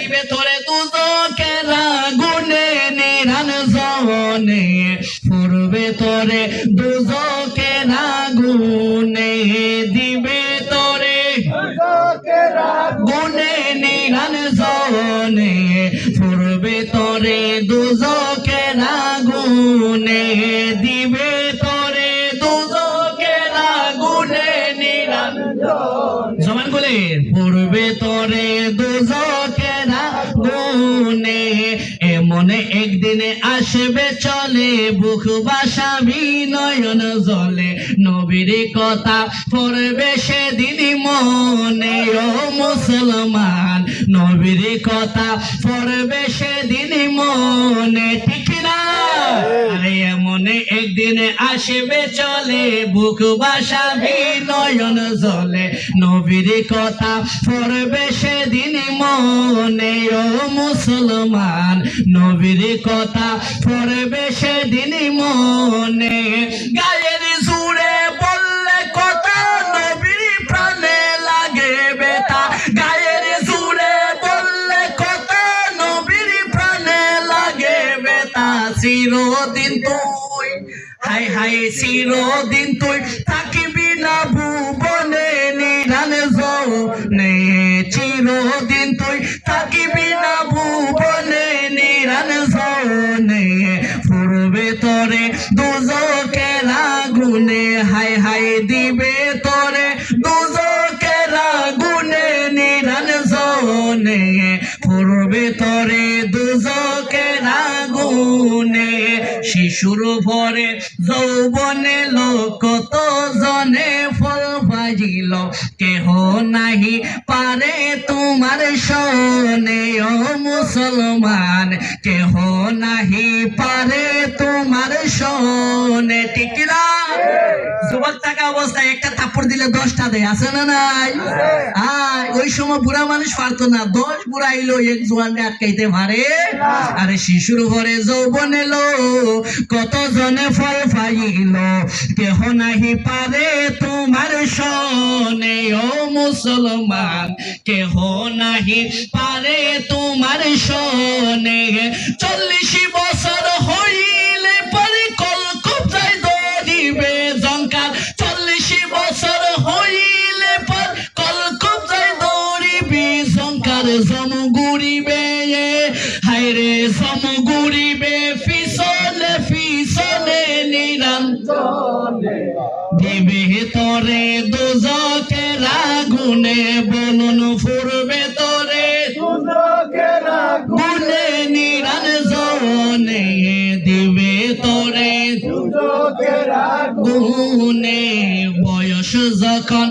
দিবে তোরে দুজকের আগুনে নিরান জনে। পড়বে তোরে দুজকের আগুনে দিবে তোরে গুনে নিরান জনে। পড়বে তোরে দুজকের আগুনে এমনে একদিনে আসবে চলে, বুক বাসা নয়ন জলে। নবীর কথা পড়বে সেদিন মনে, ও মুসলমান। নবীর কথা পড়বে সেদিন মনে, ঠিক আরে মনে একদিন আসবে চলে, বুক বাসা নয়ন জলে। নবীর কথা পড়বে সেদিন মনে, ও মুসলমান। নবীর কথা পড়বে সেদিন মনে। গায়ের জুড়ে হাই হাই চিরদিন তুই থাকিবি না ভুবনে নিরান নে চিরদিন তুই থাকিবি না ভুবনে নিরান নে পূর্বে তরে দুজকের আগুনে হাই হাই দিবে তরে দুজকের আগুনে নিরান জনে পূর্বে তরে দুজকের আগুনে শিশুর ভরে যৌবনে লোক কত জনে বাজিল কেহ নাহি পারে তোমার শোনে ও মুসলমান কেহ নাহি পারে তোমার শোনে না যুবক থাকা অবস্থায় একটা থাপ্পড় দিলে দশটা দেয় আছে না নাই? ওই সময় বুড়া মানুষ পারতো না দশ বুড়া এলো এক জোয়ানকে আটকাইতে পারে। আরে শিশুর ঘরে যৌবন এলো কত জনে ফল পাইল কেহ নাহি পারে তোমার শোনে ও মুসলমান, কেহ নাহি পারে তোমার শোনে। চল্লিশ বছর হইলে পরে কলকাতায় দিবে জঙ্কার চল্লিশ বছর হইলে পর কলকাতায় দৌড়িবে জঙ্কার জম দিবে তরে দুজকে আগুনে বলুন ফুরবে তরে। গুনে নিরান জনে দিবে তরে। গুনে যখন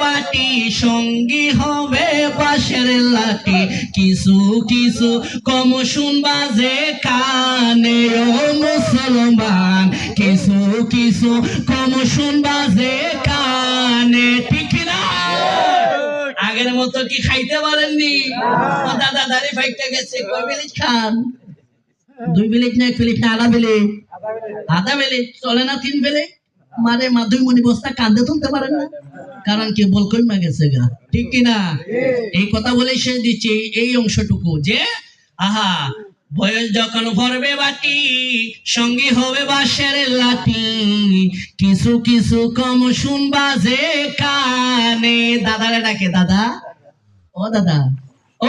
বাটি সঙ্গী হবে বাসের লাঠি। কিছু কিছু কম শুনবা যে কানে, ও মুসলমান। কিছু কিছু কম শুনবা যে কানে, ঠিক না? আগের মতো কি খাইতে পারেননি? দাদা, দাড়ি ফাইতে গেছে। কয় খান? দুই মিনিট না, এক মিনিট না, আধা মিনিট। আধা মিনিট। চলে না তিন মিনিট? মাধুই মনি বস্তা কান্দে তুলতে পারেন না? কারণ কি বল কইমা গেছে গা। ঠিক কি না এই কথা বলে সে দিচ্ছে, এই অংশটুকু যে, আহা, বয়স যখন ভরবে বাটি, সঙ্গী হবে বাসের লাঠি। কিছু কিছু কম শুনবা যে কানে। দাদারে ডাকে, দাদা। ও দাদা। ও!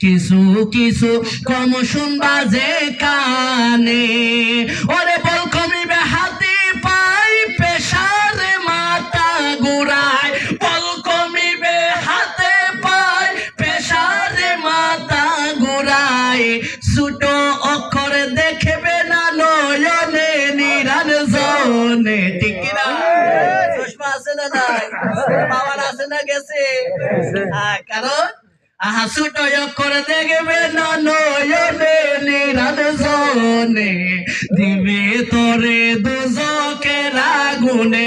কিছু কিছু কম শুনবা যে কানে। ওরে বল কমিবে হাতি পাই পেশারে মাথা গুড়ায় বল কমিবে হাতে পায় পেশারে মাথা গুড়ায় ছোট অক্ষর দেখবে না নয়নে নিরান জনে ঠিক না? আছে না নাই? বাবার আছে না গেছে? হ্যাঁ, কারণ হাসু টয়ক করে দেখবে না দিবে তোরে দুজকের আগুনে